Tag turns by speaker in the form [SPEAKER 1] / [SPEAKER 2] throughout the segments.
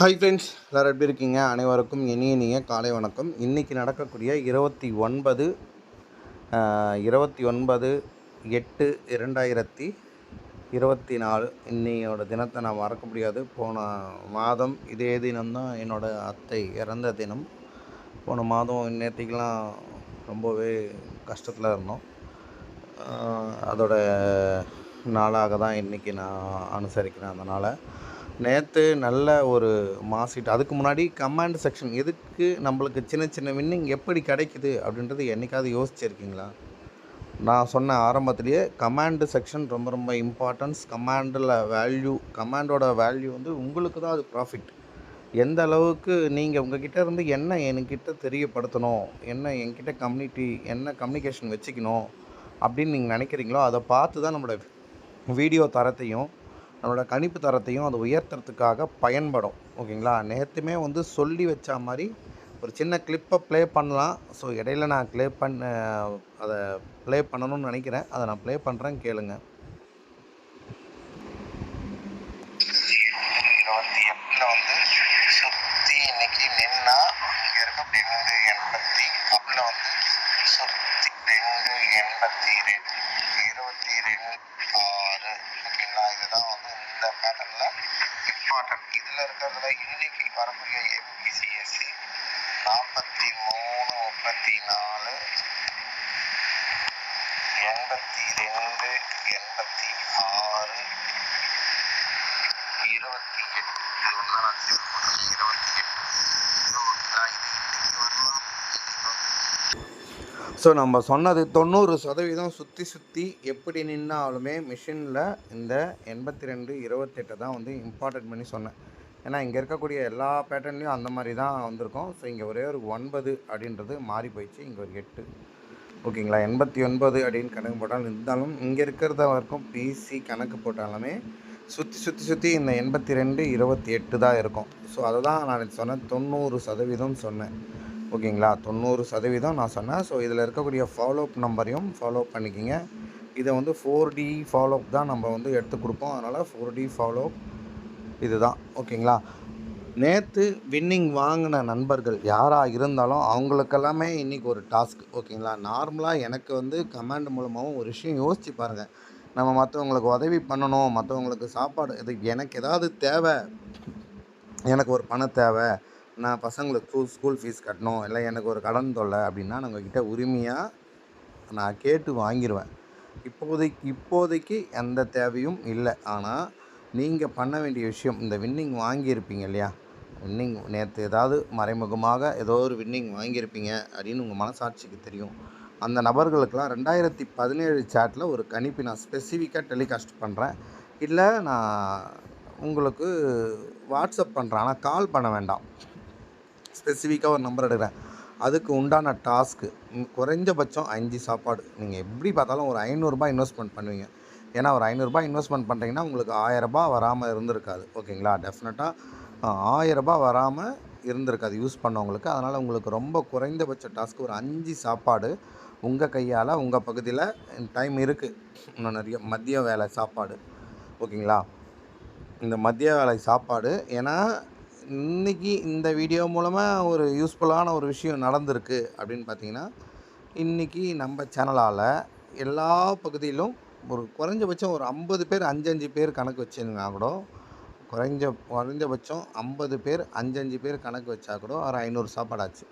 [SPEAKER 1] Hi friends எல்லோரும் எப்படி இருக்கீங்க? அனைவருக்கும் இனிய இனிய காலை வணக்கம். இன்றைக்கி நடக்கக்கூடிய இருபத்தி ஒன்பது இருபத்தி ஒன்பது எட்டு இரண்டாயிரத்தி இருபத்தி நாலு. இன்னையோட தினத்தை நான் மறக்க முடியாது. போன மாதம் இதே தினம்தான் என்னோடய அத்தை இறந்த தினம். போன மாதம் நேற்றுக்கெலாம் ரொம்பவே கஷ்டத்தில் இருந்தோம். அதோட நாளாக தான் இன்றைக்கி நான் அனுசரிக்கிறேன். அதனால் நேற்று நல்ல ஒரு மாசிட்டு அதுக்கு முன்னாடி கமாண்ட் செக்ஷன் எதுக்கு நம்மளுக்கு சின்ன சின்ன வின்னிங் எப்படி கிடைக்குது அப்படின்றது என்னைக்காவது யோசிச்சிருக்கீங்களா? நான் சொன்ன ஆரம்பத்திலேயே கமாண்டு செக்ஷன் ரொம்ப ரொம்ப இம்பார்ட்டன்ஸ் கமாண்டில் வேல்யூ கமாண்டோட வேல்யூ வந்து உங்களுக்கு தான் அது ப்ராஃபிட் எந்த அளவுக்கு நீங்கள் உங்ககிட்ட இருந்து என்ன என்கிட்ட தெரியப்படுத்தணும் என்ன என்கிட்ட கம்யூனிட்டி என்ன கம்யூனிகேஷன் வச்சுக்கணும் அப்படின்னு நீங்கள் நினைக்கிறீங்களோ அதை பார்த்து தான் நம்மளோட வீடியோ தரத்தையும் நம்மளோட கணிப்பு தரத்தையும் அது உயர்த்துறதுக்காக பயன்படும் ஓகேங்களா? நேற்றுமே வந்து சொல்லி வச்ச மாதிரி ஒரு சின்ன கிளிப்பை ப்ளே பண்ணலாம். ஸோ இடையில நான் ப்ளே பண்ண அதை ப்ளே பண்ணணும்னு நினைக்கிறேன். அதை நான் ப்ளே பண்ணுறேன் கேளுங்க.
[SPEAKER 2] இருபத்தி வந்து இன்னைக்கு ரெண்டு எண்பத்தி வந்து ரெண்டு எண்பத்தி ரெண்டு இருபத்தி ரெண்டு ஆறு ஓகேங்களா? இதுதான் இந்த பேட்டர்ன்ல இம்பார்ட்டன்ட் இதுல இருக்கிறதுல இன்னைக்கு வரக்கூடிய ஏபிபிசிஎஸ்சி நாற்பத்தி மூணு முப்பத்தி நாலு எண்பத்தி ரெண்டு எண்பத்தி ஆறு இருபத்தி எட்டு. ஒன்று நான் இருபத்தி எட்டு. இது ஓகேங்களா இது இன்னைக்கு வரலாம் இன்னைக்கு வந்து
[SPEAKER 1] ஸோ நம்ம சொன்னது தொண்ணூறு சதவீதம் சுற்றி சுற்றி எப்படி நின்னாலுமே மிஷினில் இந்த எண்பத்தி ரெண்டு இருபத்தெட்டை தான் வந்து இம்பார்ட்டன்ட் பண்ணி சொன்னேன். ஏன்னா இங்கே இருக்கக்கூடிய எல்லா பேட்டர்ன்லேயும் அந்த மாதிரி தான் வந்திருக்கும். ஸோ இங்கே ஒரே ஒரு ஒன்பது அப்படின்றது மாறி போயிடுச்சு. இங்கே ஒரு எட்டு. ஓகேங்களா எண்பத்தி ஒன்பது அப்படின்னு கணக்கு போட்டாலும் இருந்தாலும் இங்கே இருக்கிறத வரைக்கும் பிசி கணக்கு போட்டாலுமே சுற்றி சுற்றி சுற்றி இந்த எண்பத்தி ரெண்டு இருபத்தி எட்டு தான் இருக்கும். ஸோ அதை தான் நான் சொன்னேன் தொண்ணூறு சதவீதம் சொன்னேன். ஓகேங்களா? தொண்ணூறு சதவீதம் நான் சொன்னேன். ஸோ இதில் இருக்கக்கூடிய ஃபாலோஅப் நம்பரையும் ஃபாலோ பண்ணிக்கிங்க. இதை வந்து ஃபோர் டி ஃபாலோஅப் தான் நம்ம வந்து எடுத்து கொடுப்போம். அதனால் ஃபோர் டி ஃபாலோஅப் இதுதான். ஓகேங்களா? நேற்று வின்னிங் வாங்கின நண்பர்கள் யாராக இருந்தாலும் அவங்களுக்கெல்லாமே இன்றைக்கி ஒரு டாஸ்க் ஓகேங்களா? நார்மலாக எனக்கு வந்து கமாண்ட் மூலமாகவும் ஒரு விஷயம் யோசிச்சு பாருங்கள் நம்ம மற்றவங்களுக்கு உதவி பண்ணணும். மற்றவங்களுக்கு சாப்பாடு இது எனக்கு ஏதாவது தேவை. எனக்கு ஒரு பணம் தேவை. நான் பசங்களுக்கு ஸ்கூல் ஃபீஸ் கட்டணும் இல்லை எனக்கு ஒரு கடன் தொல்லை அப்படின்னா நான் உங்ககிட்ட உரிமையாக நான் கேட்டு வாங்கிடுவேன் இப்போதைக்கு இப்போதைக்கு எந்த தேவையும் இல்லை. ஆனால் நீங்கள் பண்ண வேண்டிய விஷயம் இந்த வின்னிங் வாங்கியிருப்பீங்க இல்லையா? வின்னிங் நேற்று ஏதாவது மறைமுகமாக ஏதோ ஒரு வின்னிங் வாங்கியிருப்பீங்க அப்படின்னு உங்கள் மனசாட்சிக்கு தெரியும். அந்த நபர்களுக்கெல்லாம் ரெண்டாயிரத்தி பதினேழு சேட்டில் ஒரு கணிப்பு நான் ஸ்பெசிஃபிக்காக டெலிகாஸ்ட் பண்ணுறேன் இல்லை நான் உங்களுக்கு வாட்ஸ்அப் பண்ணுறேன் ஆனால் கால் பண்ண வேண்டாம். ஸ்பெசிஃபிக்காக ஒரு நம்பர் எடுக்கிறேன். அதுக்கு உண்டான டாஸ்க்கு குறைஞ்சபட்சம் அஞ்சு சாப்பாடு. நீங்கள் எப்படி பார்த்தாலும் ஒரு ஐநூறுரூபா இன்வெஸ்ட்மெண்ட் பண்ணுவீங்க. ஏன்னா ஒரு ஐநூறுரூபா இன்வெஸ்ட்மெண்ட் பண்ணுறீங்கன்னா உங்களுக்கு ஆயரரூபா வராமல் இருந்திருக்காது. ஓகேங்களா? டெஃபினட்டாக ஆயரரூபா வராமல் இருந்திருக்காது யூஸ் பண்ணவங்களுக்கு. அதனால் உங்களுக்கு ரொம்ப குறைந்தபட்ச டாஸ்க்கு ஒரு அஞ்சு சாப்பாடு உங்கள் கையால் உங்கள் பகுதியில் டைம் இருக்குது இன்னும் நிறைய மதிய வேலை சாப்பாடு. ஓகேங்களா? இந்த மதிய வேலை சாப்பாடு ஏன்னா இன்றைக்கி இந்த வீடியோ மூலமாக ஒரு யூஸ்ஃபுல்லான ஒரு விஷயம் நடந்திருக்கு அப்படின்னு பார்த்தீங்கன்னா இன்றைக்கி நம்ம சேனலால் எல்லா பகுதியிலும் ஒரு குறைஞ்சபட்சம் ஒரு ஐம்பது பேர் அஞ்சஞ்சு பேர் கணக்கு வச்சுருந்தா கூட குறைஞ்ச குறைஞ்சபட்சம் ஐம்பது பேர் அஞ்சஞ்சு பேர் கணக்கு வச்சா கூட ஒரு ஐநூறு சாப்பாடாச்சு.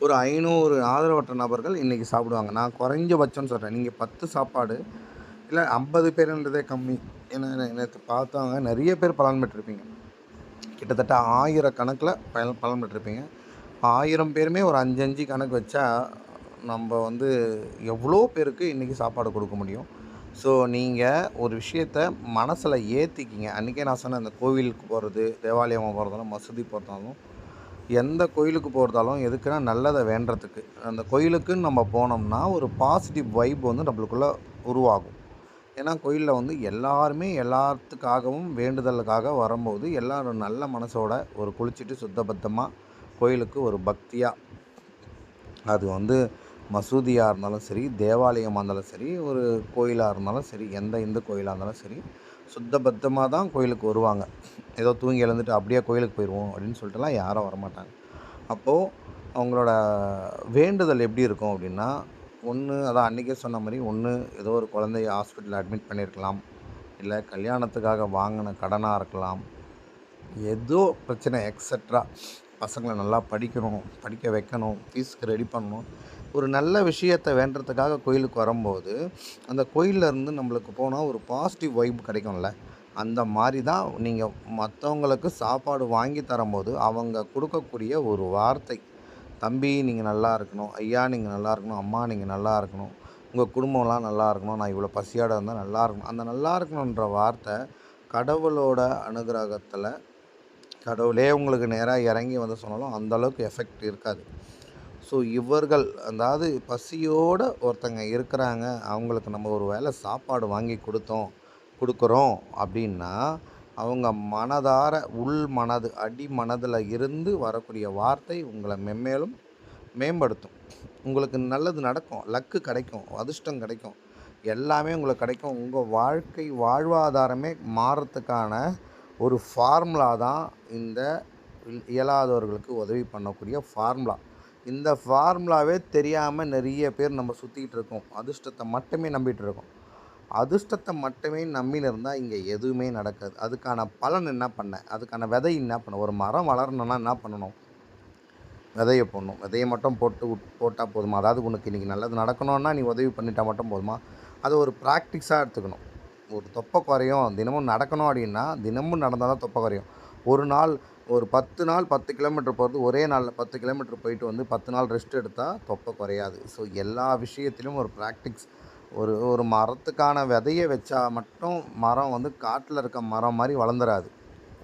[SPEAKER 1] ஒரு ஐநூறு ஆதரவற்ற நபர்கள் இன்றைக்கி சாப்பிடுவாங்க. நான் குறைஞ்சபட்சம்னு சொல்கிறேன் நீங்கள் பத்து சாப்பாடு இல்லை ஐம்பது பேருன்றதே கம்மி. ஏன்னா நேற்று பார்த்தாங்க நிறைய பேர் பலன் பெற்றிருப்பீங்க. கிட்டத்தட்ட ஆயிரக்கணக்கில் பயன் பலன் பெற்றிருப்பீங்க. ஆயிரம் பேருமே ஒரு அஞ்சஞ்சு கணக்கு வச்சா நம்ம வந்து எவ்வளோ பேருக்கு இன்றைக்கி சாப்பாடு கொடுக்க முடியும்? ஸோ நீங்கள் ஒரு விஷயத்த மனசில் ஏற்றிக்கிங்க அன்றைக்கே நான் சொன்னேன் அந்த கோவிலுக்கு போகிறது தேவாலயமாக போகிறதாலும் மசூதி போகிறதாலும் எந்த கோயிலுக்கு போகிறதாலும் எதுக்குன்னா நல்லதை வேண்டுறதுக்கு. அந்த கோயிலுக்குன்னு நம்ம போனோம்னா ஒரு பாசிட்டிவ் வைப் வந்து நம்மளுக்குள்ளே உருவாகும். ஏன்னா கோயிலில் வந்து எல்லாருமே எல்லாத்துக்காகவும் வேண்டுதலுக்காக வரும்போது எல்லோரும் நல்ல மனசோட ஒரு குளிச்சுட்டு சுத்தபத்தமாக கோயிலுக்கு ஒரு பக்தியாக அது வந்து மசூதியாக இருந்தாலும் சரி தேவாலயமாக இருந்தாலும் சரி ஒரு கோயிலாக இருந்தாலும் சரி எந்த இந்து கோயிலாக இருந்தாலும் சரி சுத்தபத்தமாக தான் கோயிலுக்கு வருவாங்க. ஏதோ தூங்கி எழுந்துட்டு அப்படியே கோயிலுக்கு போயிடுவோம் அப்படின்னு சொல்லிட்டுலாம் யாரும் வரமாட்டாங்க. அப்போது அவங்களோட வேண்டுதல் எப்படி இருக்கும் அப்படின்னா ஒன்று அதான் அன்றைக்கே சொன்ன மாதிரி ஒன்று ஏதோ ஒரு குழந்தைய ஹாஸ்பிட்டலில் அட்மிட் பண்ணியிருக்கலாம். இல்லை கல்யாணத்துக்காக வாங்கின கடனாக இருக்கலாம். ஏதோ பிரச்சனை எக்ஸட்ரா பசங்களை நல்லா படிக்கணும் படிக்க வைக்கணும் ஃபீஸ்க்கு ரெடி பண்ணணும். ஒரு நல்ல விஷயத்தை வேண்டுறதுக்காக கோயிலுக்கு வரும்போது அந்த கோயில்ல இருந்து நம்மளுக்கு போனால் ஒரு பாசிட்டிவ் வைப் கிடைக்கும்ல. அந்த மாதிரி தான் நீங்கள் மற்றவங்களுக்கு சாப்பாடு வாங்கி தரும்போது அவங்க கொடுக்கக்கூடிய ஒரு வார்த்தை. தம்பி நீங்கள் நல்லா இருக்கணும். ஐயா நீங்கள் நல்லா இருக்கணும். அம்மா நீங்கள் நல்லா இருக்கணும். உங்கள் குடும்பம்லாம் நல்லா இருக்கணும். நான் இவ்வளோ பசியோட இருந்தால் நல்லா இருக்கணும். அந்த நல்லா இருக்கணுன்ற வார்த்தை கடவுளோட அனுகிரகத்தில் கடவுளே உங்களுக்கு நேராக இறங்கி வந்து சொன்னாலும் அந்தளவுக்கு எஃபெக்ட் இருக்காது. ஸோ இவர்கள் அதாவது பசியோட ஒருத்தங்க இருக்கிறாங்க. அவங்களுக்கு நம்ம ஒரு வேளை சாப்பாடு வாங்கி கொடுத்தோம் கொடுக்குறோம் அப்படின்னா அவங்க மனதார உள் மனது அடி மனதில் இருந்து வரக்கூடிய வார்த்தை உங்களை மென்மேலும் மேம்படுத்தும். உங்களுக்கு நல்லது நடக்கும் லக்கு கிடைக்கும் அதிர்ஷ்டம் கிடைக்கும். எல்லாமே உங்களுக்கு கிடைக்கும். உங்கள் வாழ்க்கை வாழ்வாதாரமே மாறுறதுக்கான ஒரு ஃபார்முலா தான் இந்த இயலாதவர்களுக்கு உதவி பண்ணக்கூடிய ஃபார்முலா. இந்த ஃபார்முலாவே தெரியாமல் நிறைய பேர் நம்ம சுற்றிக்கிட்டு இருக்கோம். அதிர்ஷ்டத்தை மட்டுமே நம்பிகிட்டு இருக்கோம். அதிர்ஷ்டத்தை மட்டுமே நம்பின்னு இருந்தால் இங்கே எதுவுமே நடக்காது. அதுக்கான பலன் என்ன பண்ண அதுக்கான விதை என்ன பண்ண ஒரு மரம் வளரணும்னா என்ன பண்ணணும்? விதையை போடணும். விதையை மட்டும் போட்டு போட்டால் போதுமா? அதாவது உனக்கு இன்றைக்கி நல்லது நடக்கணும்னா நீ உதவி பண்ணிட்டா மட்டும் போதுமா? அதை ஒரு ப்ராக்டிஸாக எடுத்துக்கணும். ஒரு தொப்பை குறையும். தினமும் நடக்கணும் அப்படின்னா தினமும் நடந்தால் தான் தொப்பை குறையும். ஒரு நாள் ஒரு பத்து நாள் பத்து கிலோமீட்டர் போகிறது ஒரே நாளில் பத்து கிலோமீட்டர் போயிட்டு வந்து பத்து நாள் ரெஸ்ட் எடுத்தால் தொப்பை குறையாது. ஸோ எல்லா விஷயத்திலும் ஒரு ப்ராக்டிக்ஸ் ஒரு ஒரு மரத்துக்கான விதையை வச்சா மட்டும் மரம் வந்து காட்டில் இருக்க மரம் மாதிரி வளர்ந்துடாது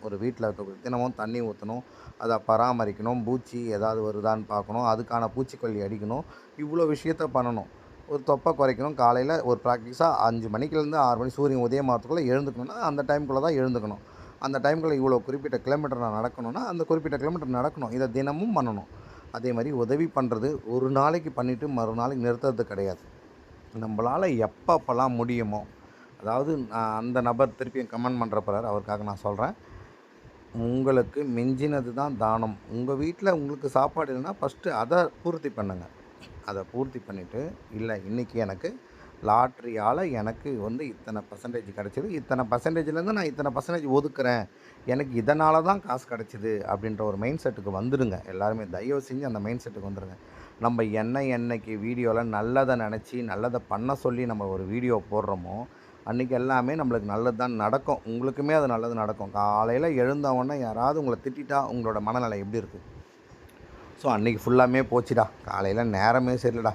[SPEAKER 1] ஒரு வீட்டில் இருக்க தினமும் தண்ணி ஊற்றணும் அதை பராமரிக்கணும் பூச்சி ஏதாவது வருதான்னு பார்க்கணும் அதுக்கான பூச்சிக்கொல்லி அடிக்கணும் இவ்வளோ விஷயத்த பண்ணணும். ஒரு தொப்பை குறைக்கணும் காலையில் ஒரு ப்ராக்டிஸாக அஞ்சு மணிக்குலேருந்து ஆறு மணி சூரியன் உதயமாகறதுக்குள்ளே எழுந்துக்கணும்னா அந்த டைமுக்குள்ளே தான் எழுந்துக்கணும். அந்த டைமுக்குள்ளே இவ்வளோ குறிப்பிட்ட கிலோமீட்டர் நான் நடக்கணும்னா அந்த குறிப்பிட்ட கிலோமீட்டர் நடக்கணும். இதை தினமும் பண்ணணும். அதே மாதிரி உதவி பண்ணுறது ஒரு நாளைக்கு பண்ணிவிட்டு மறுநாளைக்கு நிறுத்துறது கிடையாது. நம்மளால் எப்பப்பெல்லாம் முடியுமோ அதாவது நான் அந்த நபர் திருப்பி கமெண்ட் பண்ணுறப்பறார் அவருக்காக நான் சொல்கிறேன் உங்களுக்கு மிஞ்சினது தான் தானம். உங்கள் வீட்டில் உங்களுக்கு சாப்பாடு இல்லைன்னா ஃபஸ்ட்டு அதை பூர்த்தி பண்ணுங்கள் அதை பூர்த்தி பண்ணிவிட்டு இல்லை இன்றைக்கி எனக்கு லாட்ரியால் எனக்கு வந்து இத்தனை பர்சன்டேஜ் கிடச்சிது. இத்தனை பர்சன்டேஜ்லேருந்து நான் இத்தனை பர்சன்டேஜ் ஒதுக்குறேன். எனக்கு இதனால தான் காசு கிடச்சிது அப்படின்ற ஒரு மைண்ட் செட்டுக்கு வந்துடுங்க எல்லாருமே தயவு செஞ்சு அந்த மைண்ட் செட்டுக்கு வந்துடுங்க நம்ம என்ன என்னைக்கு வீடியோவில் நல்லதை நினச்சி நல்லதை பண்ண சொல்லி நம்ம ஒரு வீடியோ போடுறோமோ அன்றைக்கி எல்லாமே நம்மளுக்கு நல்லது தான் நடக்கும். உங்களுக்குமே அது நல்லது நடக்கும். காலையில் எழுந்தவொடனே யாராவது உங்களை திட்டிட்டா உங்களோட மனநிலை எப்படி இருக்குது ஸோ அன்றைக்கி ஃபுல்லாமே போச்சுடா. காலையில் நேரமே சரியில்லடா.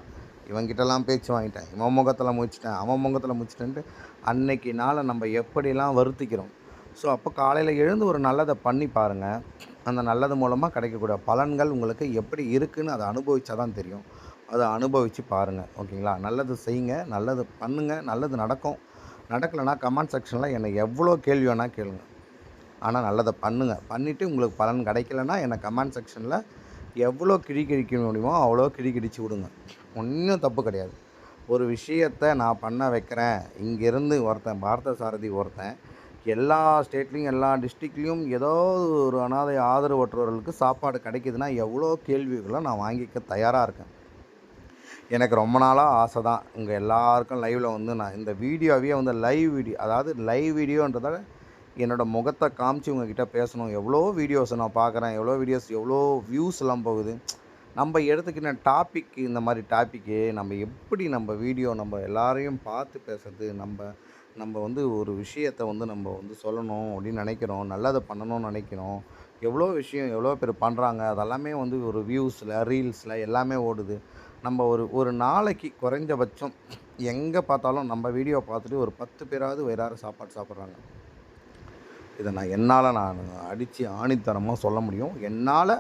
[SPEAKER 1] இவங்கிட்டலாம் பேச்சு வாங்கிட்டேன். இவன் முகத்தில் முடிச்சிட்டேன் அவன் முகத்தில் முடிச்சிட்டேன்ட்டு அன்னைக்கு நாளை நம்ம எப்படிலாம் வருத்திக்கிறோம். ஸோ அப்போ காலையில் எழுந்து ஒரு நல்லதை பண்ணி பாருங்கள் அந்த நல்லது மூலமாக கிடைக்கக்கூடிய பலன்கள் உங்களுக்கு எப்படி இருக்குதுன்னு அதை அனுபவிச்சா தான் தெரியும். அதை அனுபவித்து பாருங்கள் ஓகேங்களா? நல்லது செய்யுங்க நல்லது பண்ணுங்கள் நல்லது நடக்கும். நடக்கலைன்னா கமெண்ட் செக்ஷனில் என்னை எவ்வளோ கேள்வி வேணால் கேளுங்க. ஆனால் நல்லதை பண்ணுங்கள் பண்ணிவிட்டு உங்களுக்கு பலன் கிடைக்கலன்னா என்னை கமெண்ட் செக்ஷனில் எவ்வளோ கிழி கிழிக்க முடியுமோ அவ்வளோ கிழி கிழிச்சு விடுங்க. ஒன்றும் தப்பு கிடையாது. ஒரு விஷயத்தை நான் பண்ண வைக்கிறேன். இங்கேருந்து ஒருத்தன் பாரத சாரதி ஒருத்தன் எல்லா ஸ்டேட்லேயும் எல்லா டிஸ்ட்ரிக்ட்லேயும் ஏதோ ஒரு அனாதை ஆதரவற்றவர்களுக்கு சாப்பாடு கிடைக்குதுன்னா எவ்வளோ கேள்விகளை நான் வாங்கிக்க தயாராக இருக்கேன். எனக்கு ரொம்ப நாளாக ஆசை தான். உங்கள் எல்லாருக்கும் லைவில் வந்து நான் இந்த வீடியோவே வந்து லைவ் வீடியோ அதாவது லைவ் வீடியோன்றத என்னோடய முகத்தை காமிச்சு உங்ககிட்ட பேசணும். எவ்வளோ வீடியோஸ் நான் பார்க்குறேன் எவ்வளோ வீடியோஸ் எவ்வளோ வியூஸ்லாம் போகுது. நம்ம எடுத்துக்கின டாபிக் இந்த மாதிரி டாப்பிக்கு நம்ம எப்படி நம்ம வீடியோ நம்ம எல்லாரையும் பார்த்து பேசுறது நம்ம நம்ம வந்து ஒரு விஷயத்தை வந்து நம்ம வந்து சொல்லணும் அப்படின்னு நினைக்கிறோம். நல்லதை பண்ணணும்னு நினைக்கிறோம். எவ்வளோ விஷயம் எவ்வளோ பேர் பண்ணுறாங்க அதெல்லாமே வந்து ஒரு வியூஸில் ரீல்ஸில் எல்லாமே ஓடுது. நம்ம ஒரு ஒரு நாளைக்கு குறைஞ்சபட்சம் எங்கே பார்த்தாலும் நம்ம வீடியோ பார்த்துட்டு ஒரு பத்து பேராவது வயிறாறு சாப்பாடு சாப்பிட்றாங்க. இதை நான் என்னால் நான் அடித்து ஆணித்தனமாக சொல்ல முடியும். என்னால்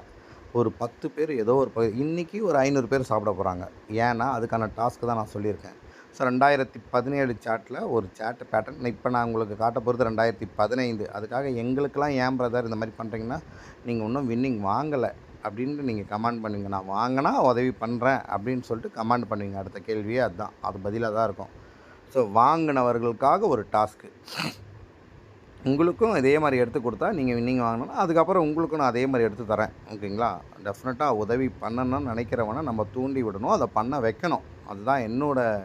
[SPEAKER 1] ஒரு பத்து பேர் ஏதோ ஒரு ப இன்றைக்கி ஒரு ஐநூறு பேர் சாப்பிட போகிறாங்க ஏன்னா அதுக்கான டாஸ்க்கு தான் நான் சொல்லியிருக்கேன். ஸோ ரெண்டாயிரத்தி பதினேழு சாட்டில் ஒரு சேட் பேட்டர்ன் இப்போ நான் உங்களுக்கு காட்ட போகிறது ரெண்டாயிரத்தி பதினைந்து. அதுக்காக எங்களுக்கெல்லாம் ஏன் பிரதர் இந்த மாதிரி பண்ணுறீங்கன்னா நீங்கள் இன்னும் வின்னிங் வாங்கலை அப்படின்ட்டு நீங்கள் கமெண்ட் பண்ணுவீங்க நான் வாங்கினா உதவி பண்ணுறேன் அப்படின்னு சொல்லிட்டு கமெண்ட் பண்ணுவீங்க. அடுத்த கேள்வியே அதுதான். அது பதிலாக தான் இருக்கும். ஸோ வாங்கினவர்களுக்காக ஒரு டாஸ்க்கு உங்களுக்கும் இதே மாதிரி எடுத்து கொடுத்தா நீங்கள் வின்னிங் வாங்கணும் அதுக்கப்புறம் உங்களுக்கும் நான் அதே மாதிரி எடுத்து தரேன். ஓகேங்களா? டெஃபினட்டாக உதவி பண்ணணும்னு நினைக்கிறவனை நம்ம தூண்டி விடணும். அதை பண்ண வைக்கணும். அதுதான் என்னோடய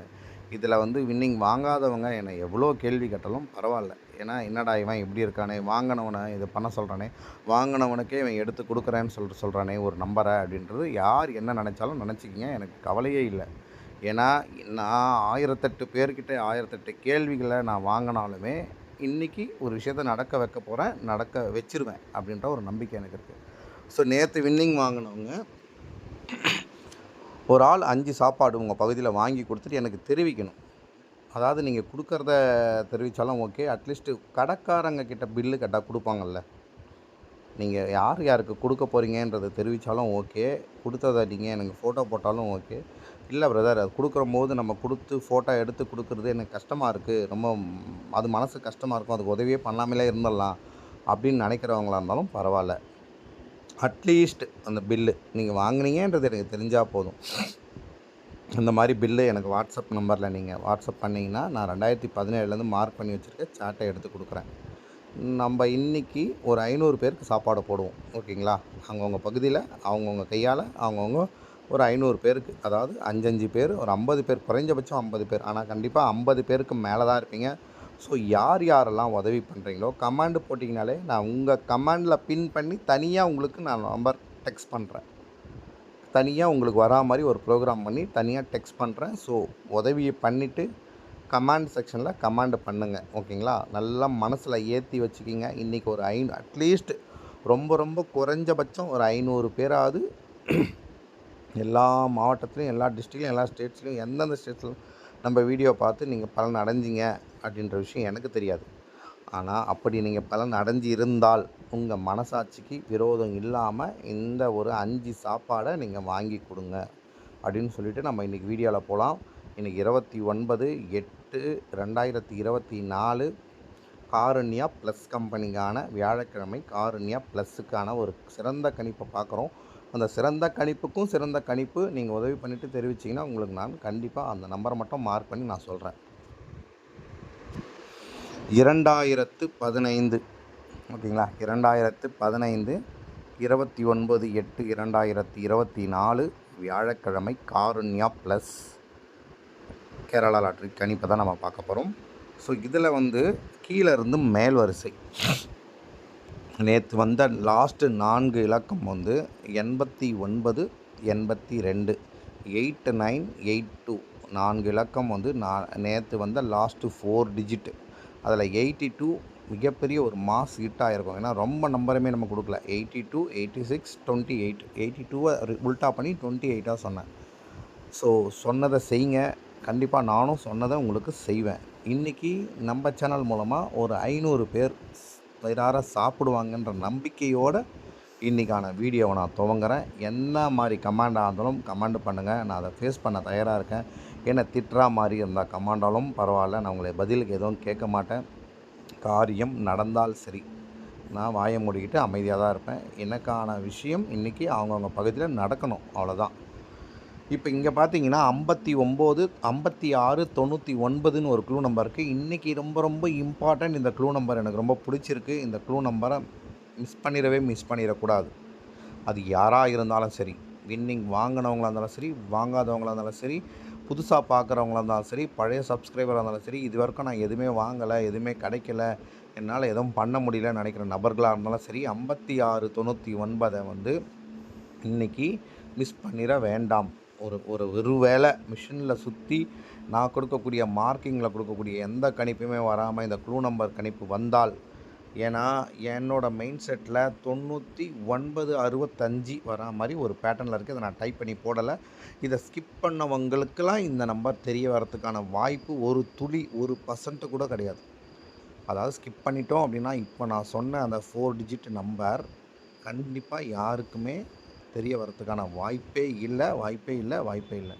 [SPEAKER 1] இதில் வந்து வின்னிங் வாங்காதவங்க என்னை எவ்வளோ கேள்வி கேட்டாலும் பரவாயில்ல. ஏன்னா என்னடா இவன் இப்படி இருக்கானே? வாங்கினவனை இது பண்ண சொல்கிறானே வாங்கினவனுக்கே இவன் எடுத்து கொடுக்குறேன்னு சொல்லிட்டு சொல்கிறானே ஒரு நம்பரை அப்படின்றது யார் என்ன நினச்சாலும் நினச்சிக்கிங்க. எனக்கு கவலையே இல்லை. ஏன்னா நான் ஆயிரத்தெட்டு பேர்கிட்ட ஆயிரத்தெட்டு கேள்விகளை நான் வாங்கினாலுமே இன்றைக்கி ஒரு விஷயத்த நடக்க வைக்க போகிறேன் நடக்க வச்சிருவேன் அப்படின்ற ஒரு நம்பிக்கை எனக்கு இருக்குது ஸோ நேற்று வின்னிங் வாங்கினவங்க ஒரு ஆள் அஞ்சு சாப்பாடு உங்கள் பகுதியில் வாங்கி கொடுத்துட்டு எனக்கு தெரிவிக்கணும். அதாவது நீங்கள் கொடுக்குறத தெரிவித்தாலும் ஓகே அட்லீஸ்ட்டு கடைக்காரங்க கிட்ட பில்லு கேட்டால் கொடுப்பாங்கல்ல. நீங்கள் யார் யாருக்கு கொடுக்க போகிறீங்கன்றதை தெரிவித்தாலும் ஓகே கொடுத்ததை நீங்கள் எனக்கு ஃபோட்டோ போட்டாலும் ஓகே இல்லை பிரதர் அது கொடுக்குற போது நம்ம கொடுத்து ஃபோட்டோ எடுத்து கொடுக்குறது எனக்கு கஷ்டமாக இருக்குது ரொம்ப அது மனசு கஷ்டமாக இருக்கும். அதுக்கு உதவியே பண்ணாமலே இருந்துடலாம் அப்படின்னு நினைக்கிறவங்களா இருந்தாலும் பரவாயில்ல. அட்லீஸ்ட் அந்த பில்லு நீங்கள் வாங்கினீங்கன்றது எனக்கு தெரிஞ்சால் போதும். அந்த மாதிரி பில்லு எனக்கு வாட்ஸ்அப் நம்பரில் நீங்கள் வாட்ஸ்அப் பண்ணிங்கன்னா நான் ரெண்டாயிரத்தி பதினேழுலேருந்து மார்க் பண்ணி வச்சுருக்க சாட்டை எடுத்து கொடுக்குறேன். நம்ம இன்றைக்கி ஒரு ஐநூறு பேருக்கு சாப்பாடு போடுவோம். ஓகேங்களா? அவங்கவுங்க பகுதியில் அவங்கவுங்க கையால் அவங்கவுங்க ஒரு ஐநூறு பேருக்கு அதாவது அஞ்சஞ்சு பேர் ஒரு ஐம்பது பேர் குறைஞ்சபட்சம் ஐம்பது பேர். ஆனால் கண்டிப்பாக ஐம்பது பேருக்கு மேலே தான் இருப்பீங்க. ஸோ யார் யாரெல்லாம் உதவி பண்ணுறீங்களோ கமாண்டு போட்டிங்கனாலே நான் உங்கள் கமாண்டில் பின் பண்ணி தனியாக உங்களுக்கு நான் நம்பர் டெக்ஸ்ட் பண்ணுறேன் தனியாக உங்களுக்கு வரா மாதிரி ஒரு ப்ரோக்ராம் பண்ணி தனியாக டெக்ஸ்ட் பண்ணுறேன் ஸோ உதவியை பண்ணிவிட்டு கமாண்ட் செக்ஷனில் கமாண்டு பண்ணுங்கள் ஓகேங்களா? நல்லா மனசில் ஏற்றி வச்சுக்கிங்க. இன்றைக்கி ஒரு ஐ அட்லீஸ்ட் ரொம்ப ரொம்ப குறைஞ்சபட்சம் ஒரு ஐநூறு பேராவது எல்லா மாவட்டத்துலேயும் எல்லா டிஸ்ட்ரிக்லையும் எல்லா ஸ்டேட்ஸ்லையும் எந்தெந்த ஸ்டேட்ஸ்லையும் நம்ம வீடியோ பார்த்து நீங்கள் பலன் அடைஞ்சிங்க அப்படின்ற விஷயம் எனக்கு தெரியாது. ஆனால் அப்படி நீங்கள் பலன் அடைஞ்சு இருந்தால் உங்கள் மனசாட்சிக்கு விரோதம் இல்லாமல் இந்த ஒரு அஞ்சு சாப்பாடை நீங்கள் வாங்கி கொடுங்க அப்படின்னு சொல்லிவிட்டு நம்ம இன்றைக்கி வீடியோவில் போகலாம் இன்றைக்கி இருபத்தி ஒன்பது எட்டு ரெண்டாயிரத்தி இருபத்தி நாலு காருண்யா ப்ளஸ் கம்பெனிக்கான வியாழக்கிழமை காருண்யா ப்ளஸ்ஸுக்கான ஒரு சிறந்த கணிப்பை பார்க்குறோம். அந்த சிறந்த கணிப்புக்கும் சிறந்த கணிப்பு நீங்கள் உதவி பண்ணிவிட்டு தெரிவிச்சிங்கன்னா உங்களுக்கு நான் கண்டிப்பாக அந்த நம்பரை மட்டும் மார்க் பண்ணி நான் சொல்கிறேன் இரண்டாயிரத்து பதினைந்து. ஓகேங்களா? இரண்டாயிரத்து பதினைந்து இருபத்தி ஒன்பது எட்டு இரண்டாயிரத்தி இருபத்தி நாலு வியாழக்கிழமை காருண்யா ப்ளஸ் கேரளா லாட்ரி கணிப்பை தான் நம்ம பார்க்க போகிறோம் ஸோ இதில் வந்து கீழே இருந்து மேல் வரிசை. நேற்று வந்த லாஸ்ட்டு நான்கு இலக்கம் வந்து எண்பத்தி ஒன்பது எண்பத்தி ரெண்டு எயிட் நைன் எயிட் டூ. நான்கு இலக்கம் வந்து நான் நேற்று வந்த லாஸ்ட்டு ஃபோர் டிஜிட்டு அதில் எயிட்டி டூ மிகப்பெரிய ஒரு மாஸ் ஹிட்டாக இருக்கும் ஏன்னா ரொம்ப நம்பருமே நம்ம கொடுக்கல. Eighty two eighty six twenty eight eighty டூவை உல்ட்டா பண்ணி டுவெண்ட்டி எயிட்டாக சொன்னேன். ஸோ சொன்னதை செய்யுங்க. கண்டிப்பாக நானும் சொன்னதை உங்களுக்கு செய்வேன். இன்றைக்கி நம்ம சேனல் மூலமாக ஒரு ஐநூறு பேர் வயிறார சாப்பிடுவாங்கன்ற நம்பிக்கையோடு இன்றைக்கான வீடியோவை நான் துவங்குறேன். என்ன மாதிரி கமாண்டாக இருந்தாலும் கமாண்டு பண்ணுங்கள் நான் அதை ஃபேஸ் பண்ண தயாராக இருக்கேன். என்ன திட்டுறா மாதிரி இருந்தால் கமாண்டாலும் பரவாயில்ல. நான் உங்களை பதிலுக்கு எதுவும் கேட்க மாட்டேன். காரியம் நடந்தால் சரி. நான் வாயை மூடிக்கிட்டு அமைதியாக தான் இருப்பேன். எனக்கான விஷயம் இன்றைக்கி அவங்கவுங்க பகுதியில் நடக்கணும். அவ்வளோதான் இப்போ இங்கே பார்த்தீங்கன்னா ஐம்பத்தி ஒம்பது ஐம்பத்தி ஆறு தொண்ணூற்றி ஒன்பதுன்னு ஒரு க்ளூ நம்பர் இருக்குது இன்றைக்கி ரொம்ப ரொம்ப இம்பார்ட்டன்ட் இந்த க்ளூ நம்பர் எனக்கு ரொம்ப பிடிச்சிருக்கு. இந்த க்ளூ நம்பரை மிஸ் பண்ணிடவே மிஸ் பண்ணிடக்கூடாது. அது யாராக இருந்தாலும் சரி வின்னிங் வாங்கினவங்களா இருந்தாலும் சரி வாங்காதவங்களா இருந்தாலும் சரி புதுசாக பார்க்குறவங்களா இருந்தாலும் சரி பழைய சப்ஸ்கிரைபராக இருந்தாலும் சரி இது வரைக்கும் நான் எதுவுமே வாங்கலை எதுவுமே கிடைக்கல என்னால் எதுவும் பண்ண முடியலன்னு நினைக்கிற நபர்களாக இருந்தாலும் சரி ஐம்பத்தி ஆறு தொண்ணூற்றி ஒன்பதை வந்து இன்றைக்கி மிஸ் பண்ணிட வேண்டாம். ஒரு ஒரு ஒருவேளை மிஷினில் சுற்றி நான் கொடுக்கக்கூடிய மார்க்கிங்கில் கொடுக்கக்கூடிய எந்த கணிப்புமே வராமல் இந்த க்ளூ நம்பர் கணிப்பு வந்தால் ஏன்னா என்னோடய மெயின் செட்டில் தொண்ணூற்றி ஒன்பது அறுபத்தஞ்சி வரா மாதிரி ஒரு பேட்டர்னில் இருக்குது இதை நான் டைப் பண்ணி போடலை. இதை ஸ்கிப் பண்ணவங்களுக்கெல்லாம் இந்த நம்பர் தெரிய வரதுக்கான வாய்ப்பு ஒரு துளி ஒரு பர்சன்ட்டு கூட கிடையாது. அதாவது ஸ்கிப் பண்ணிட்டோம் அப்படின்னா இப்போ நான் சொன்ன அந்த ஃபோர் டிஜிட் நம்பர் கண்டிப்பாக யாருக்குமே தெரிய வரதுக்கான வாய்ப்பே இல்லை வாய்ப்பே இல்லை வாய்ப்பே இல்லை.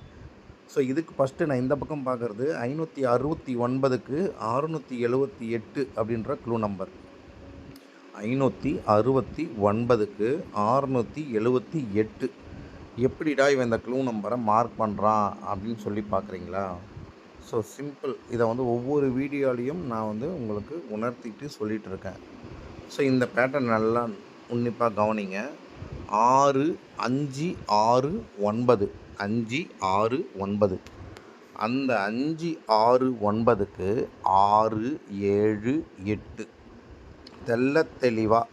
[SPEAKER 1] ஸோ இதுக்கு ஃபஸ்ட்டு நான் இந்த பக்கம் பார்க்குறது ஐநூற்றி அறுபத்தி ஒன்பதுக்கு அறுநூற்றி எழுபத்தி எட்டு அப்படின்ற க்ளூ நம்பர் ஐநூற்றி அறுபத்தி ஒன்பதுக்கு ஆறுநூற்றி எழுபத்தி எட்டு. எப்படிடா இவன் இந்த க்ளூ நம்பரை மார்க் பண்ணுறான் அப்படின்னு சொல்லி பார்க்குறீங்களா ஸோ சிம்பிள் இதை வந்து ஒவ்வொரு வீடியோலையும் நான் வந்து உங்களுக்கு உணர்த்திட்டு சொல்லிகிட்டு இருக்கேன். ஸோ இந்த பேட்டர்ன் நல்லா உன்னிப்பாக கவனிங்க. ஆறு அஞ்சு ஆறு ஒன்பது. அஞ்சு ஆறு ஒன்பது. அந்த அஞ்சு ஆறு ஒன்பதுக்கு ஆறு ஏழு எட்டு. தெள்ள தெளிவாக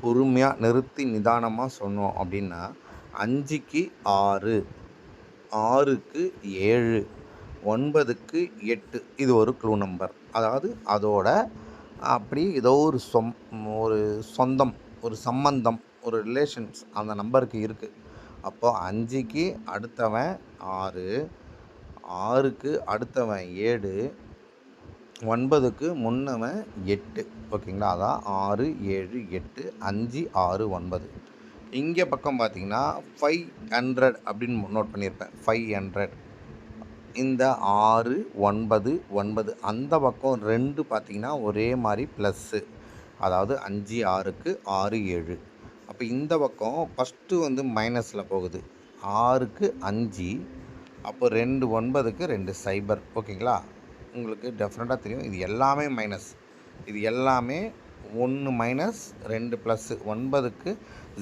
[SPEAKER 1] பொறுமையாக நிறுத்தி நிதானமாக சொன்னோம் அப்படின்னா அஞ்சுக்கு ஆறு ஆறுக்கு ஏழு ஒன்பதுக்கு எட்டு. இது ஒரு க்ளூ நம்பர் அதாவது அதோட அப்படி ஏதோ ஒரு சொம் ஒரு சொந்தம் ஒரு சம்பந்தம். ஒரு ரிலேஷன்ஸ் அந்த நம்பருக்கு இருக்குது அப்போது அஞ்சுக்கு அடுத்தவன் ஆறு ஆறுக்கு அடுத்தவன் ஏழு ஒன்பதுக்கு முன்னவன் எட்டு. ஓகேங்களா? அதான் ஆறு ஏழு எட்டு அஞ்சு ஆறு ஒன்பது. இங்கே பக்கம் பார்த்தீங்கன்னா ஃபைவ் ஹண்ட்ரட் அப்படின்னு நோட் பண்ணியிருப்பேன் ஃபைவ் ஹண்ட்ரட் இந்த ஆறு ஒன்பது ஒன்பது. அந்த பக்கம் ரெண்டு பார்த்திங்கன்னா ஒரே மாதிரி ப்ளஸ்ஸு அதாவது அஞ்சு ஆறுக்கு ஆறு ஏழு. அப்போ இந்த பக்கம் ஃபஸ்ட்டு வந்து மைனஸில் போகுது. ஆறுக்கு அஞ்சு அப்போ ரெண்டு ஒன்பதுக்கு ரெண்டு சைபர் ஓகேங்களா உங்களுக்கு டெஃபினட்டாக தெரியும். இது எல்லாமே மைனஸ் இது எல்லாமே ஒன்று மைனஸ் ரெண்டு ப்ளஸ்ஸு ஒன்பதுக்கு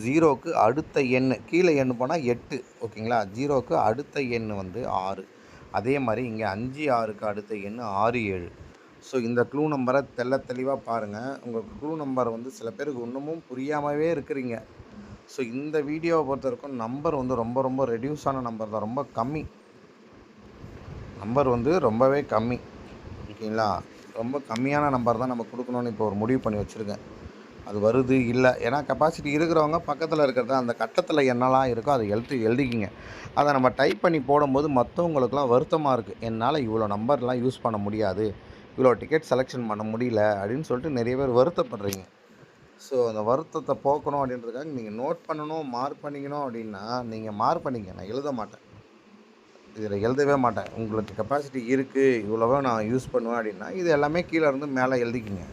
[SPEAKER 1] ஜீரோவுக்கு அடுத்த எண் கீழே எண் போனால் எட்டு. ஓகேங்களா ஜீரோவுக்கு அடுத்த எண் வந்து ஆறு. அதே மாதிரி இங்கே அஞ்சு ஆறுக்கு அடுத்த எண் ஆறு ஏழு. ஸோ இந்த க்ளூ நம்பரை தெள்ள தெளிவாக பாருங்கள் உங்கள் க்ளூ நம்பர் வந்து சில பேருக்கு இன்னமும் புரியாமவே இருக்கிறீங்க. ஸோ இந்த வீடியோவை பொறுத்த வரைக்கும் நம்பர் வந்து ரொம்ப ரொம்ப ரெடியூஸான நம்பர் தான். ரொம்ப கம்மி. நம்பர் வந்து ரொம்பவே கம்மி. ஓகேங்களா ரொம்ப கம்மியான நம்பர் தான் நம்ம கொடுக்கணும்னு இப்போ ஒரு முடிவு பண்ணி வச்சுருக்கேன். அது வருது இல்லை. ஏன்னா கெப்பாசிட்டி இருக்கிறவங்க பக்கத்தில் இருக்கிறத அந்த கட்டத்தில் என்னெல்லாம் இருக்கோ அதை எழுத்து எழுதிக்கிங்க. அதை நம்ம டைப் பண்ணி போடும்போது மற்றவங்களுக்குலாம் வருத்தமாக இருக்குது என்னால் இவ்வளோ நம்பர்லாம் யூஸ் பண்ண முடியாது. இவ்வளோ டிக்கெட் செலெக்ஷன் பண்ண முடியல அப்படின்னு சொல்லிட்டு நிறைய பேர் வருத்தப்படுறீங்க. ஸோ அந்த வருத்தத்தை போக்கணும் அப்படின்றதுக்காக நீங்கள் நோட் பண்ணணும் மார்க் பண்ணிக்கணும் அப்படின்னா நீங்கள் மார்க் பண்ணிங்க நான் எழுத மாட்டேன். இதில் எழுதவே மாட்டேன். உங்களுக்கு கெப்பாசிட்டி இருக்குது இவ்வளோவா நான் யூஸ் பண்ணுவேன் அப்படின்னா இது எல்லாமே கீழே இருந்து மேலே எழுதிக்கிங்க.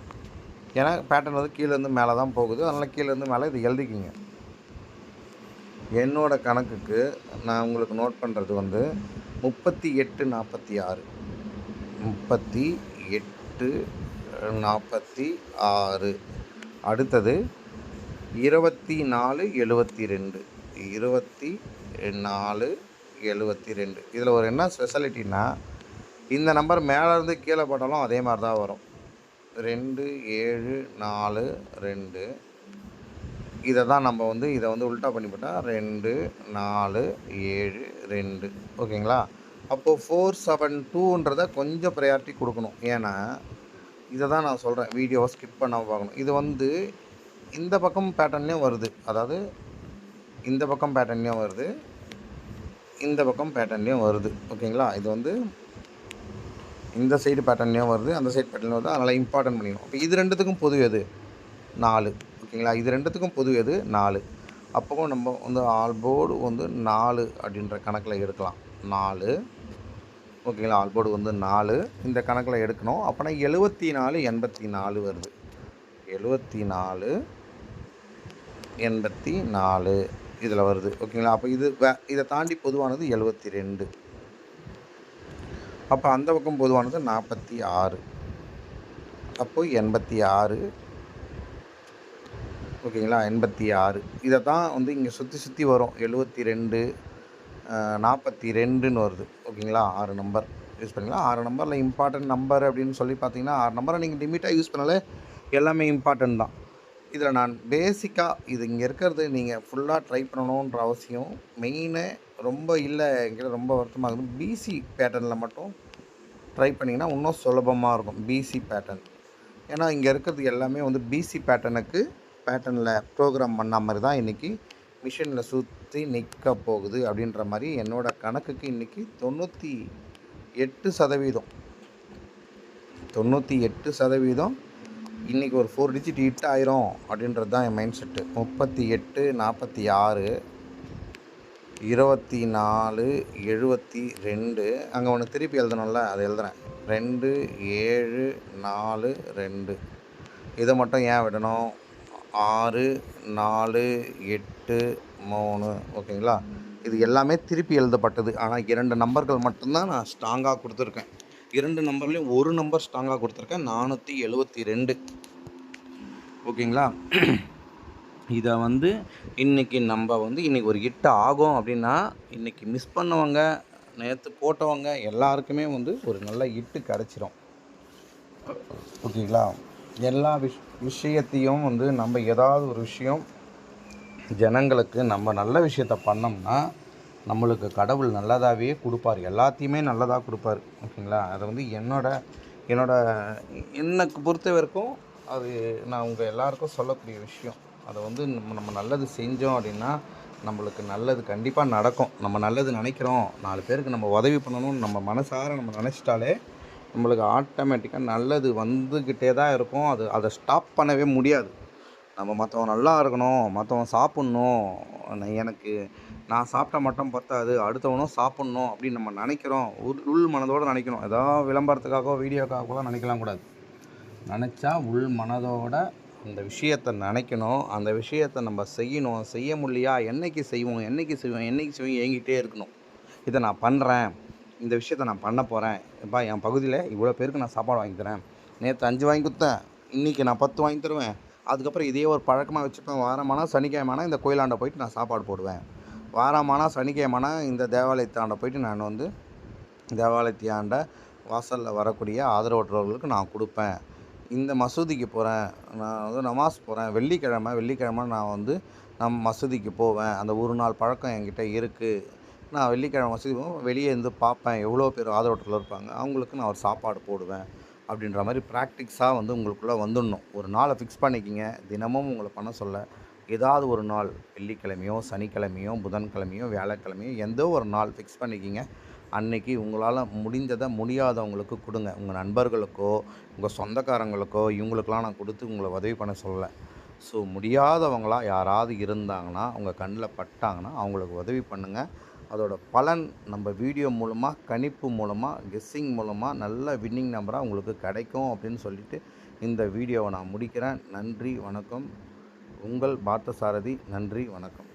[SPEAKER 1] ஏன்னா பேட்டர்ன் வந்து கீழேருந்து மேலே தான் போகுது. அதனால் கீழேருந்து மேலே இது எழுதிக்கிங்க. என்னோட கணக்குக்கு நான் உங்களுக்கு நோட் பண்ணுறது வந்து முப்பத்தி எட்டு நாற்பத்தி ஆறு. முப்பத்தி எட்டு நாற்பத்தி ஆறு. அடுத்தது இருபத்தி நாலு எழுபத்தி ரெண்டு இருபத்தி நாலு எழுபத்தி ரெண்டு இதில் ஒரு என்ன ஸ்பெஷாலிட்டினா இந்த நம்பர் மேலேருந்து கீழே போட்டாலும் அதே மாதிரி தான் வரும். ரெண்டு ஏழு நாலு ரெண்டு. இதை தான் நம்ம வந்து இதை வந்து உல்ட்டா பண்ணி போட்டால் ரெண்டு நாலு ஏழு ரெண்டு. ஓகேங்களா? அப்போது ஃபோர் செவன் டூன்றதை கொஞ்சம் ப்ரையாரிட்டி கொடுக்கணும். ஏன்னா இதை தான் நான் சொல்கிறேன் வீடியோவை ஸ்கிப் பண்ணாமல் பார்க்கணும். இது வந்து இந்த பக்கம் பேட்டர்ன்லேயும் வருது. அதாவது இந்த பக்கம் பேட்டர்ன்லேயும் வருது. இந்த பக்கம் பேட்டர்ன்லேயும் வருது. ஓகேங்களா? இது வந்து இந்த சைடு பேட்டர்ன்லேயும் வருது அந்த சைடு பேட்டர்ன்லேயும் வருது. அதனால் இம்பார்ட்டன்ட் பண்ணிக்கணும். அப்போ இது ரெண்டுத்துக்கும் பொது எது? நாலு. ஓகேங்களா? இது ரெண்டுத்துக்கும் பொது எது? நாலு. அப்போ நம்ம வந்து ஆல் போர்டு வந்து நாலு அப்படின்ற கணக்கில் எடுக்கலாம் நாலு. ஓகேங்களா? ஆல் போர்டு வந்து நாலு. இந்த கணக்கில் எடுக்கணும். அப்போனா எழுபத்தி நாலு எண்பத்தி நாலு வருது. எழுபத்தி நாலு எண்பத்தி நாலு இதில் வருது. ஓகேங்களா? அப்போ இது வே இதை தாண்டி பொதுவானது எழுபத்தி ரெண்டு அப்போ அந்த பக்கம் பொதுவானது நாற்பத்தி ஆறு அப்போ எண்பத்தி ஆறு ஓகேங்களா? எண்பத்தி ஆறு இதை தான் வந்து இங்கே சுற்றி சுற்றி வரும். எழுபத்தி ரெண்டு நாற்பத்தி ரெண்டுன்னு வருது. ஓகேங்களா? ஆறு நம்பர். யூஸ் பண்ணிக்கலாம் ஆறு நம்பரில் இம்பார்ட்டன்ட் நம்பர் அப்படின்னு சொல்லி பார்த்தீங்கன்னா ஆறு நம்பரை நீங்கள் லிமிட்டாக யூஸ் பண்ணாலே எல்லாமே இம்பார்ட்டன்ட் தான். இதில் நான் பேசிக்காக இது இங்கே இருக்கிறது நீங்கள் ஃபுல்லாக ட்ரை பண்ணணுன்ற அவசியம். மெயினே ரொம்ப இல்லை என்கிட்ட ரொம்ப வருத்தமாக இருக்குது பிசி பேட்டர்னில் மட்டும் ட்ரை பண்ணிங்கன்னா இன்னும் சுலபமாக இருக்கும். பிசி பேட்டர்ன் ஏன்னா இங்கே இருக்கிறது எல்லாமே வந்து பிசி பேட்டர்னுக்கு பேட்டர்னில் ப்ரோக்ராம் பண்ண மாதிரி தான் இன்றைக்கி மிஷினில் சுற்றி நிற்க போகுது அப்படின்ற மாதிரி என்னோடய கணக்குக்கு இன்றைக்கி தொண்ணூற்றி எட்டு சதவீதம். தொண்ணூற்றி எட்டு சதவீதம் இன்றைக்கி ஒரு ஃபோர் டிஜிட் ஹிட் ஆயிரும் அப்படின்றது தான் என் மைண்ட் செட்டு முப்பத்தி எட்டு நாற்பத்தி ஆறு இருபத்தி நாலு எழுபத்தி ரெண்டு. அங்கே ஒன்று திருப்பி எழுதணும்ல அதை எழுதுகிறேன் ரெண்டு ஏழு நாலு ரெண்டு. இதை மட்டும் ஏன் விடணும்? ஆறு நாலு எட்டு மூணு ஓகேங்களா? இது எல்லாமே திருப்பி எழுதப்பட்டது. ஆனால் இரண்டு நம்பர்கள் மட்டும்தான் நான் ஸ்ட்ராங்காக கொடுத்துருக்கேன். இரண்டு நம்பர்லேயும் ஒரு நம்பர் ஸ்ட்ராங்காக கொடுத்துருக்கேன். நானூற்றி எழுபத்தி ரெண்டு. ஓகேங்களா? இதை வந்து இன்றைக்கி நம்ம வந்து இன்றைக்கி ஒரு ஹிட் ஆகும் அப்படின்னா இன்றைக்கி மிஸ் பண்ணவங்க. நேற்று போட்டவங்க எல்லாருக்குமே வந்து ஒரு நல்ல ஹிட்டு கிடச்சிரும். ஓகேங்களா? எல்லா விஷ் விஷயத்தையும் வந்து நம்ம ஏதாவது ஒரு விஷயம் ஜனங்களுக்கு நம்ம நல்ல விஷயத்த பண்ணோம்னா நம்மளுக்கு கடவுள் நல்லதாகவே கொடுப்பார். எல்லாத்தையுமே நல்லதாக கொடுப்பார். ஓகேங்களா? அதை வந்து என்னோட என்னோட எனக்கு பொறுத்த வரைக்கும் அது நான் உங்கள் எல்லாருக்கும் சொல்லக்கூடிய விஷயம். அதை வந்து நம்ம நம்ம நல்லது செஞ்சோம் அப்படின்னா நம்மளுக்கு நல்லது கண்டிப்பாக நடக்கும். நம்ம நல்லது நினைக்கிறோம். நாலு பேருக்கு நம்ம உதவி பண்ணணும்னு நம்ம மனசார நம்ம நினச்சிட்டாலே நம்மளுக்கு ஆட்டோமேட்டிக்காக நல்லது வந்துக்கிட்டே தான் இருக்கும். அது அதை ஸ்டாப் பண்ணவே முடியாது. நம்ம மற்றவன் நல்லா இருக்கணும் மற்றவன் சாப்பிட்ணும். எனக்கு நான் சாப்பிட்டா மட்டும் பத்தாது அடுத்தவனும் சாப்பிட்ணும் அப்படின்னு நம்ம நினைக்கிறோம். உள் உள் மனதோடு நினைக்கணும். ஏதோ விளம்பரத்துக்காகவோ வீடியோக்காகவோ நினைக்கலாம் கூடாது. நினச்சா உள் மனதோட அந்த விஷயத்தை நினைக்கணும். அந்த விஷயத்தை நம்ம செய்யணும். செய்ய முடியா என்னைக்கு செய்வோம்? என்னைக்கு செய்வோம்? என்னைக்கு செய்வோம்? ஏங்கிட்டே இருக்கணும். இதை நான் பண்ணுறேன் இந்த விஷயத்தை நான் பண்ண போகிறேன் இப்போ என் பகுதியில் இவ்வளோ பேருக்கு நான் சாப்பாடு வாங்கி தரேன். நேற்று அஞ்சு வாங்கி கொடுத்தேன். இன்றைக்கி நான் பத்து வாங்கி தருவேன். அதுக்கப்புறம் இதே ஒரு பழக்கமாக வச்சுப்பேன். வாரமானா சனிக்கிழமானா இந்த கோயிலாண்ட போயிட்டு நான் சாப்பாடு போடுவேன். வாரமானா சனிக்கிழமானா இந்த தேவாலயத்தாண்ட போயிட்டு நான் வந்து தேவாலயத்தாண்ட வாசலில் வரக்கூடிய ஆதரவற்றவர்களுக்கு நான் கொடுப்பேன். இந்த மசூதிக்கு போகிறேன் நான் வந்து நமாஸ் போகிறேன் வெள்ளிக்கிழமை வெள்ளிக்கிழமை நான் வந்து நம் மசூதிக்கு போவேன். அந்த ஒரு நாள் பழக்கம் என்கிட்ட இருக்குது நான் வெள்ளிக்கிழமை மசூதி போவேன் வெளியே இருந்து பார்ப்பேன். எவ்வளோ பேர் ஆதரவற்றல் இருப்பாங்க. அவங்களுக்கு நான் ஒரு சாப்பாடு போடுவேன். அப்படின்ற மாதிரி ப்ராக்டிக்ஸாக வந்து உங்களுக்குள்ளே வந்துடணும். ஒரு நாளை ஃபிக்ஸ் பண்ணிக்கிங்க. தினமும் உங்களை பண்ண சொல்ல. ஏதாவது ஒரு நாள் வெள்ளிக்கிழமையோ சனிக்கிழமையோ புதன்கிழமையோ வியாழக்கிழமையோ எந்த ஒரு நாள் ஃபிக்ஸ் பண்ணிக்கிங்க. அன்னைக்கு உங்களால் முடிந்ததை முடியாதவங்களுக்கு கொடுங்க. உங்கள் நண்பர்களுக்கோ உங்கள் சொந்தக்காரங்களுக்கோ இவங்களுக்கெலாம் நான் கொடுத்து உங்களை உதவி பண்ண சொல்லலை ஸோ முடியாதவங்களா யாராவது இருந்தாங்கன்னா உங்கள் கண்ணில் பட்டாங்கன்னா அவங்களுக்கு உதவி பண்ணுங்கள் அதோட பலன் நம்ம வீடியோ மூலமாக கணிப்பு மூலமாக கெஸ்ஸிங் மூலமாக நல்ல வின்னிங் நம்பராக உங்களுக்கு கிடைக்கும் அப்படின்னு சொல்லிட்டு இந்த வீடியோவை நான் முடிக்கிறேன். நன்றி வணக்கம். உங்கள் பார்த்தசாரதி நன்றி வணக்கம்.